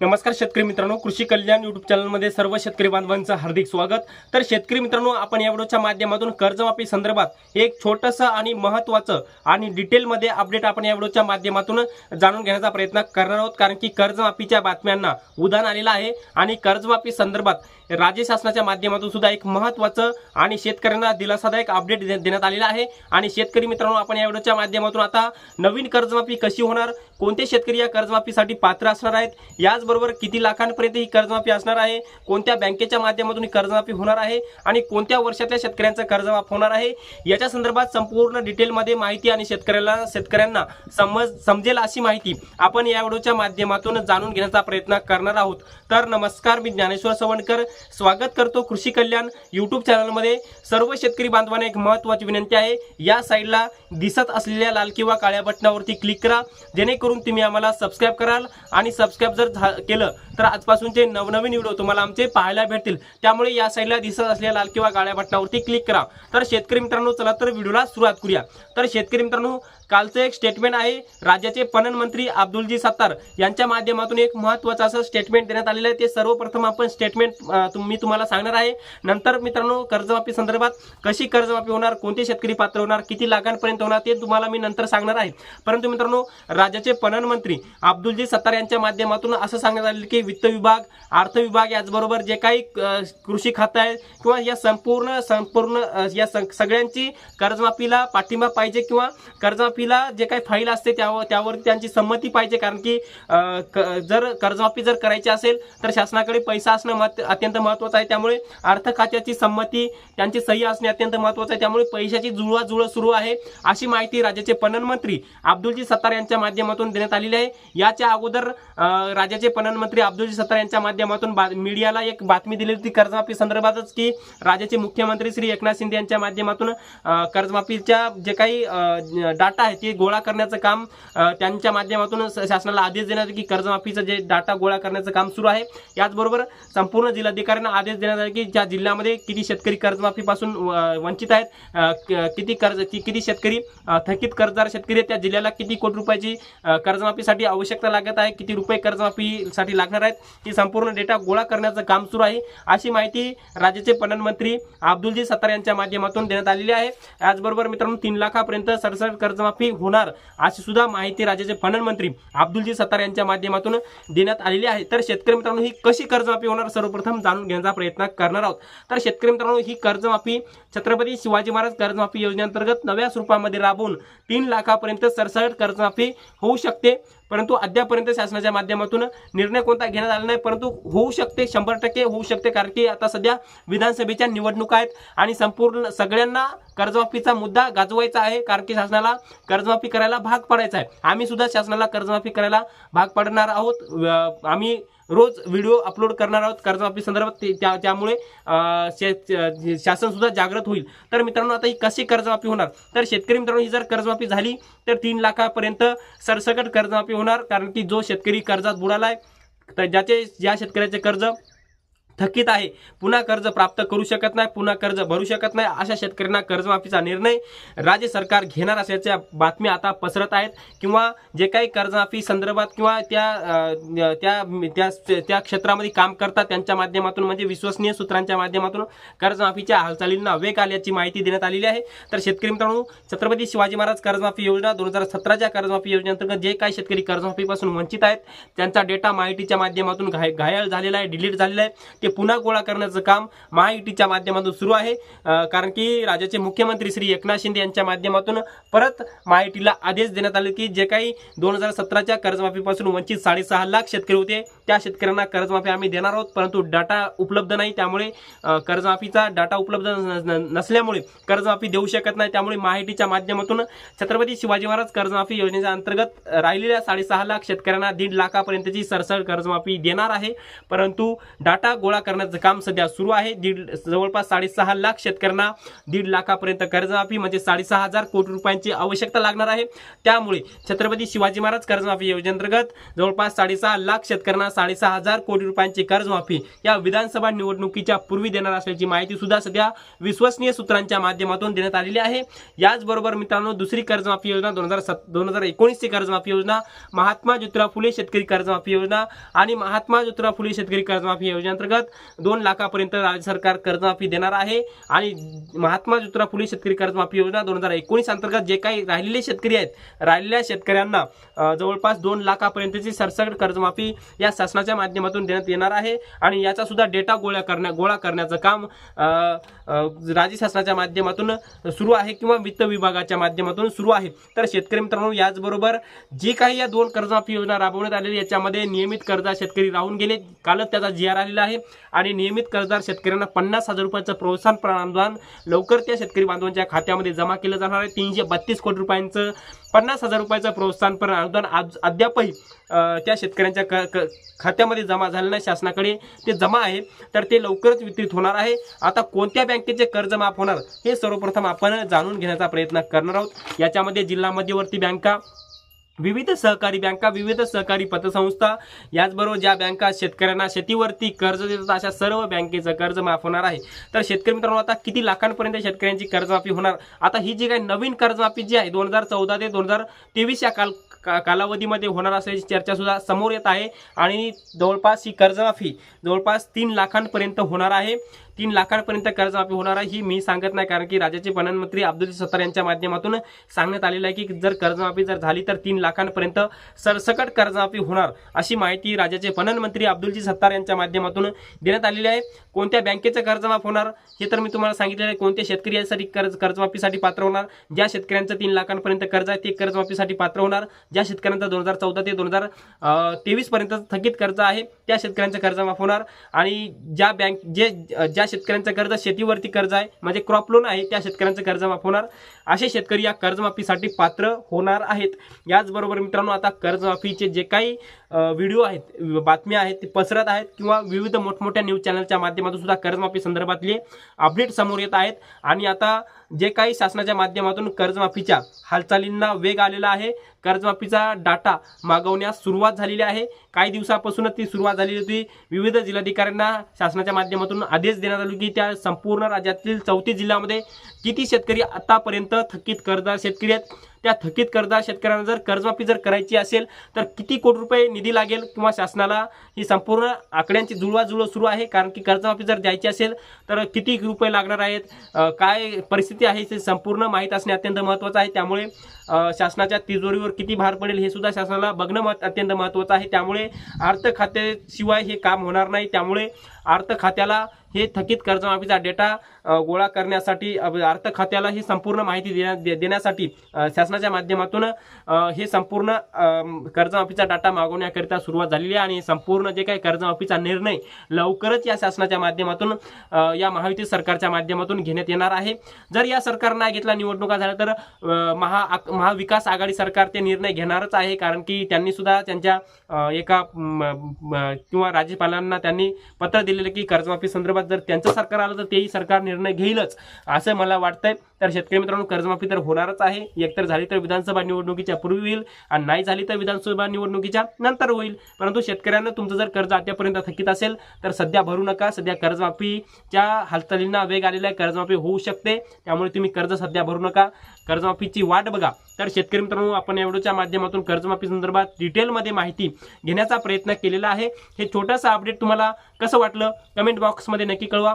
नमस्कार शेतकरी मित्रांनो कृषी कल्याण युट्यूब चॅनलमध्ये सर्व शेतकरी बांधवांचं हार्दिक स्वागत. तर शेतकरी मित्रांनो आपण या व्हिडिओच्या माध्यमातून कर्जमाफी संदर्भात एक छोटंसं आणि महत्त्वाचं आणि डिटेलमध्ये अपडेट आपण या व्हिडिओच्या माध्यमातून जाणून घेण्याचा प्रयत्न करणार आहोत. कारण की कर्जमाफीच्या बातम्यांना उदाहरण आलेलं आहे आणि कर्जमाफी संदर्भात राज्य शासनाच्या माध्यमातून सुद्धा एक महत्त्वाचं आणि शेतकऱ्यांना दिलासादायक अपडेट दे- देण्यात आलेला आहे. आणि शेतकरी मित्रांनो आपण या व्हिडिओच्या माध्यमातून आता नवीन कर्जमाफी कशी होणार कोणते शेतकरी या कर्जमाफीसाठी पात्र असणार आहेत? याचबरोबर किती लाखांपर्यंत ही कर्जमाफी असणार आहे? कोणत्या बँकेच्या माध्यमातून ही कर्जमाफी होणार आहे? आणि कोणत्या वर्षातल्या शेतकऱ्यांचं कर्जमाफ होणार आहे? याच्या संदर्भात संपूर्ण डिटेलमध्ये माहिती आणि शेतकऱ्याला शेतकऱ्यांना समज समजेल अशी माहिती आपण या व्हिडिओच्या माध्यमातून जाणून घेण्याचा प्रयत्न करणार आहोत. तर नमस्कार मी ज्ञानेश्वर सवणकर स्वागत करतो कृषी कल्याण यूट्यूब चॅनलमध्ये. सर्व शेतकरी बांधवांना एक महत्त्वाची विनंती आहे. या साईडला दिसत असलेल्या लाल किंवा काळ्या बटनावरती क्लिक करा. जेणेकरून तुम्ही आम्हाला सबस्क्राईब कराल. आणि सबस्क्राईब जर केलं तर आजपासूनचे नवनवीन व्हिडिओ तुम्हाला आमचे पाहायला भेटतील. त्यामुळे या साईडला दिसत असलेल्या लाल किंवा गाळ्या बटनावरती क्लिक करा. तर शेतकरी मित्रांनो चला तर व्हिडिओला सुरुवात करूया. तर शेतकरी मित्रांनो कालचं एक स्टेटमेंट आहे राज्याचे पणन मंत्री अब्दुलजी सत्तार यांच्या माध्यमातून एक महत्त्वाचं असं स्टेटमेंट देण्यात आलेलं आहे. ते सर्वप्रथम आपण स्टेटमेंट मी तुम्हाला सांगणार आहे. नंतर मित्रांनो कर्जमाफी संदर्भात कशी कर्जमाफी होणार कोणते शेतकरी पात्र होणार किती लाखांपर्यंत होणार ते तुम्हाला मी नंतर सांगणार आहे. परंतु मित्रांनो राज्याचे पणन मंत्री अब्दुलजी सत्तार यांच्या माध्यमातून असं सांगण्यात आलेलं की वित्त विभाग अर्थ विभाग याचबरोबर जे काही कृषी खातं आहे किंवा या संपूर्ण संपूर्ण या सगळ्यांची कर्जमाफीला पाठिंबा पाहिजे किंवा कर्जमाफी कर्जमाफीला जे काही फाईल असते त्यावर त्यावर त्यांची संमती पाहिजे. कारण की क- जर कर्जमाफी जर करायची असेल तर शासनाकडे पैसा असणं मत अत्यंत महत्त्वाचं आहे. त्यामुळे अर्थ खात्याची संमती त्यांची सही असणे अत्यंत महत्त्वाचं आहे. त्यामुळे पैशाची जुळवाजुळव सुरू आहे. अशी माहिती राज्याचे पणन मंत्री अब्दुलजी सत्तार यांच्या माध्यमातून देण्यात आलेली आहे. याच्या अगोदर राज्याचे पणन मंत्री अब्दुलजी सत्तार यांच्या माध्यमातून मीडियाला एक बातमी दिली होती कर्जमाफी संदर्भातच की राज्याचे मुख्यमंत्री श्री एकनाथ शिंदे यांच्या माध्यमातून कर्जमाफीच्या जे काही डाटा आहे ते गोळा करण्याचं काम त्यांच्या माध्यमातून शासनाला आदेश देण्यात की कर्जमाफीचं जे डाटा गोळा करण्याचं काम सुरू आहे याचबरोबर संपूर्ण जिल्हाधिकाऱ्यांना आदेश देण्यात आले की ज्या जिल्ह्यामध्ये किती शेतकरी कर्जमाफीपासून वंचित आहेत किती कर्ज किती शेतकरी थकीत कर्जदार शेतकरी त्या जिल्ह्याला किती कोटी रुपयाची कर्जमाफीसाठी आवश्यकता लागत आहे किती रुपये कर्जमाफीसाठी लागणार आहेत ही संपूर्ण डेटा गोळा करण्याचं काम सुरू आहे. अशी माहिती राज्याचे पणन मंत्री अब्दुलजी सत्तार यांच्या माध्यमातून देण्यात आलेली आहे. याचबरोबर मित्रांनो तीन लाखापर्यंत सरसकट कर्जमाफी होणार अशी सुद्धा माहिती राज्याचे पणन मंत्री अब्दुलजी सत्तार यांच्या माध्यमातून देण्यात आलेली आहे. तर शेतकरी मित्रांनो ही कशी कर्जमाफी होणार सर्वप्रथम जाणून घेण्याचा प्रयत्न करणार आहोत. तर शेतकरी मित्रांनो ही कर्जमाफी छत्रपती शिवाजी महाराज कर्जमाफी योजनेअंतर्गत नव्या स्वरूपामध्ये राबवून तीन लाखापर्यंत सरसकट कर्जमाफी होऊ शकते. परंतु अद्यापर्यंत शासनाच्या माध्यमातून निर्णय कोणता घेण्यात आला नाही परंतु होऊ शकते शंभर टक्के होऊ शकते कारण की आता सध्या विधानसभेच्या निवडणुका आहेत आणि संपूर्ण सगळ्यांना कर्जमाफीचा मुद्दा गाजवायचा आहे कारण की शासनाला कर्जमाफी करायला भाग पाडायचा आहे. आम्ही सुद्धा शासनाला कर्जमाफी करायला भाग पाडणार आहोत. आम्ही रोज व्हिडिओ अपलोड करणार आहोत. कर्जमाफी संदर्भात ते- त्या त्यामुळे शे- शासन सुद्धा जागृत होईल. तर मित्रांनो आता ही कशी कर्जमाफी होणार? तर शेतकरी मित्रांनो ही जर कर्जमाफी झाली तर तीन लाखापर्यंत सरसकट कर्जमाफी होणार. कारण की जो शेतकरी कर्जात बुडालाय तर ज्याचे ज्या शेतकऱ्याचे कर्ज थकीत आहे. पुन्हा कर्ज प्राप्त करू शकत नाही पुन्हा कर्ज भरू शकत नाही. अशा शेतकऱ्यांना कर्जमाफीचा निर्णय राज्य सरकार घेणार असल्याच्या बातम्या आता पसरत आहेत. किंवा जे काही कर्जमाफी संदर्भात किंवा त्या त्या त्या त्या क्षेत्रामध्ये काम करतात त्यांच्या माध्यमातून म्हणजे विश्वसनीय सूत्रांच्या माध्यमातून कर्जमाफीच्या हालचालींना वेग आल्याची माहिती देण्यात आलेली आहे. तर शेतकरी मित्रांनो छत्रपती शिवाजी महाराज कर्जमाफी योजना दोन हजार सतराच्या कर्जमाफी योजनेअंतर्गत जे काही शेतकरी कर्जमाफीपासून वंचित आहेत त्यांचा डेटा माहितीच्या माध्यमातून घाय घायल झालेला आहे डिलीट झालेला आहे. ते म्हणजे पुन्हा गोळा करण्याचं काम महायुतीच्या माध्यमातून सुरू आहे. कारण की राज्याचे मुख्यमंत्री श्री एकनाथ शिंदे यांच्या माध्यमातून परत महायुतीला आदेश देण्यात आले की जे काही दोन हजार सतराच्या कर्जमाफीपासून वंचित साडेसहा लाख शेतकरी होते त्या शेतकऱ्यांना कर्जमाफी आम्ही देणार आहोत. परंतु डाटा उपलब्ध नाही. त्यामुळे कर्जमाफीचा डाटा उपलब्ध नसल्यामुळे कर्जमाफी देऊ शकत नाही. त्यामुळे महायुतीच्या माध्यमातून छत्रपती शिवाजी महाराज कर्जमाफी योजनेच्या अंतर्गत राहिलेल्या साडेसहा लाख शेतकऱ्यांना दीड लाखापर्यंतची सरसळ कर्जमाफी देणार आहे. परंतु डाटा गोळा करण्याचं काम सध्या सुरू आहे. दीड जवळपास साडेसहा लाख शेतकऱ्यांना दीड लाखापर्यंत कर्जमाफी म्हणजे साडेसहा हजार कोटी रुपयांची आवश्यकता लागणार आहे. त्यामुळे छत्रपती शिवाजी महाराज कर्जमाफी योजनेअंतर्गत जवळपास साडेसहा लाख शेतकऱ्यांना साडेसहा हजार कोटी रुपयांची कर्जमाफी या विधानसभा निवडणुकीच्या पूर्वी देणार असल्याची माहिती सुद्धा सध्या विश्वसनीय सूत्रांच्या माध्यमातून देण्यात आलेली आहे. याचबरोबर मित्रांनो दुसरी कर्जमाफी योजना दोन हजार सत दोन हजार एकोणीसची कर्जमाफी योजना महात्मा ज्योतिराव फुले शेतकरी कर्जमाफी योजना आणि महात्मा ज्योतिराव फुले शेतकरी कर्जमाफी योजनेअंतर्गत दोन लाखापर्यंत राज्य सरकार कर्जमाफी देणार आहे. आणि महात्मा ज्योतिराव फुले शेतकरी कर्जमाफी योजना दोन हजार एकोणीस अंतर्गत जे काही राहिलेले शेतकरी आहेत राहिलेल्या शेतकऱ्यांना जवळपास दोन लाखापर्यंतची सरसकट कर्जमाफी या शासनाच्या माध्यमातून देण्यात येणार आहे. आणि याचा सुद्धा डेटा गोळा करण्या गोळा करण्याचं काम राज्य शासनाच्या माध्यमातून सुरू आहे किंवा वित्त विभागाच्या माध्यमातून सुरू आहे. तर शेतकरी मित्रांनो याचबरोबर जी काही या दोन कर्जमाफी योजना राबवण्यात आलेली याच्यामध्ये नियमित कर्जा शेतकरी राहून गेले. कालच त्याचा जी आर आलेला आहे. आणि नियमित कर्जदार शेतकऱ्यांना पन्नास हजार रुपयाचं प्रोत्साहन अनुदान लवकर त्या शेतकरी बांधवांच्या खात्यामध्ये जमा केलं जाणार आहे. तीनशे बत्तीस कोटी रुपयांचं पन्नास हजार रुपयाचं प्रोत्साहन अनुदान आज अद्यापही त्या शेतकऱ्यांच्या क क- खात्यामध्ये जमा झालेलं नाही. शासनाकडे ते जमा आहे. तर ते लवकरच वितरित होणार आहे. आता कोणत्या बँकेचे कर्ज माफ होणार हे सर्वप्रथम आपण जाणून घेण्याचा प्रयत्न करणार आहोत. याच्यामध्ये जिल्हा मध्यवर्ती बँका विविध सहकारी बँका विविध सहकारी पतसंस्था याचबरोबर ज्या बँका शेतकऱ्यांना शेतीवरती कर्ज देतात अशा सर्व बँकेचं कर्ज माफ होणार आहे. तर शेतकरी मित्रांनो आता किती लाखांपर्यंत शेतकऱ्यांची कर्जमाफी होणार? आता ही जी काही नवीन कर्जमाफी जी आहे दोन हजार चौदा ते दोन हजार तेवीस या काल का- कालावधीमध्ये होणार असल्याची चर्चा सुद्धा समोर येत आहे. आणि जवळपास ही कर्जमाफी जवळपास तीन लाखांपर्यंत होणार आहे. तीन लाखांपर्यंत कर्जमाफी होणार आहे ही मी सांगत नाही कारण की राज्याचे पणन मंत्री अब्दुल सत्तार यांच्या माध्यमातून सांगण्यात आलेलं आहे की जर कर्जमाफी जर झाली तर तीन लाखांपर्यंत सरसकट कर्जमाफी होणार अशी माहिती राज्याचे पणन मंत्री अब्दुलजी सत्तार यांच्या माध्यमातून देण्यात आलेली आहे. कोणत्या बँकेचं कर्जमाफ होणार हे तर मी तुम्हाला सांगितलेलं आहे. कोणत्या शेतकरी यासाठी कर्ज कर्जमाफीसाठी पात्र होणार ज्या शेतकऱ्यांचं तीन लाखांपर्यंत कर्ज आहे ते कर्जमाफीसाठी पात्र होणार ज्या शेतकऱ्यांचा दोन हजार चौदा ते दोन हजार तेवीसपर्यंत थकीत कर्ज आहे त्या शेतकऱ्यांचं कर्जमाफ होणार आणि ज्या बँक जे ज्या शेतकऱ्यांचं कर्ज शेतीवरती कर्ज आहे. म्हणजे क्रॉप लोन आहे त्या शेतकऱ्यांचं कर्ज माफ होणार. असे शेतकरी या कर्जमाफीसाठी पात्र होणार आहेत. याचबरोबर मित्रांनो आता कर्जमाफीचे जे काही व्हिडिओ आहेत बातम्या आहेत ते पसरत आहेत किंवा विविध मोठमोठ्या न्यूज चॅनलच्या माध्यमातून सुद्धा कर्जमाफी संदर्भातले अपडेट समोर येत आहेत. आणि आता जे काही शासनाच्या माध्यमातून कर्जमाफीच्या हालचालींना वेग आलेला आहे. कर्जमाफीचा डाटा मागवण्यास सुरुवात झालेली आहे. काही दिवसापासूनच ती सुरुवात झालेली होती. विविध जिल्हाधिकाऱ्यांना शासनाच्या माध्यमातून आदेश देण्यात आले की त्या संपूर्ण राज्यातील चौतीस जिल्ह्यामध्ये किती शेतकरी आतापर्यंत थकीत कर्जदार शेतकरी आहेत? त्या थकीत कर्जदार शेतकऱ्यांना जर कर्जमाफी जर करायची असेल तर किती कोटी रुपये निधी लागेल किंवा शासनाला ही संपूर्ण आकड्यांची जुळवाजुळव सुरू आहे? कारण की कर्जमाफी जर द्यायची असेल तर किती रुपये लागणार आहेत? काय परिस्थिती आहे ते संपूर्ण माहीत असणे अत्यंत महत्त्वाचं आहे. त्यामुळे त्यामुळे शासनाच्या तिजोरीवर किती भार पडेल हे सुद्धा शासनाला बघणं अत्यंत महत्त्वाचं आहे. त्यामुळे अर्थ खात्याशिवाय हे काम होणार नाही. त्यामुळे अर्थ खात्याला हे थकीत कर्जमाफीचा डेटा गोळा करण्यासाठी अर्थ खात्याला ही संपूर्ण माहिती देण्या- दे- देण्यासाठी शासनाच्या माध्यमातून हे संपूर्ण कर्जमाफीचा डाटा मागवण्याकरिता सुरुवात झालेली आहे आणि संपूर्ण जे काही कर्जमाफीचा निर्णय लवकरच या शासनाच्या माध्यमातून या महायुती सरकारच्या माध्यमातून घेण्यात येणार आहे. जर या सरकार नाही घेतला निवडणुका झाल्या तर महा आक- महाविकास आघाडी सरकार ते निर्णय घेणारच आहे. कारण की त्यांनी सुद्धा त्यांच्या एका किंवा राज्यपालांना त्यांनी पत्र दिलेलं की कर्जमाफी संदर्भात जर त्यांचं सरकार आलं तर तेही सरकार निर्णय घेईलच असं मला वाटतंय. तर शेतकरी मित्रांनो कर्जमाफी तर होणारच आहे. एकतर झाली तर विधानसभा निवडणुकीच्या पूर्वी होईल आणि नाही झाली तर विधानसभा निवडणुकीच्या नंतर होईल. परंतु शेतकऱ्यांना तुमचं जर कर्ज आतापर्यंत थकीत असेल तर सध्या भरू नका. सध्या कर्जमाफीच्या हालचालींना वेग आलेला आहे. कर्जमाफी होऊ शकते. त्यामुळे तुम्ही कर्ज सध्या भरू नका. कर्जमाफीची वाट बघा. तर शेतकरी मित्रांनो आपण या व्हिडिओच्या माध्यमातून कर्जमाफी संदर्भात डिटेलमध्ये माहिती घेण्याचा प्रयत्न केलेला आहे. हे छोटंसं अपडेट तुम्हाला कसं वाटलं? कमेंट बॉक्समध्ये नक्की कळवा.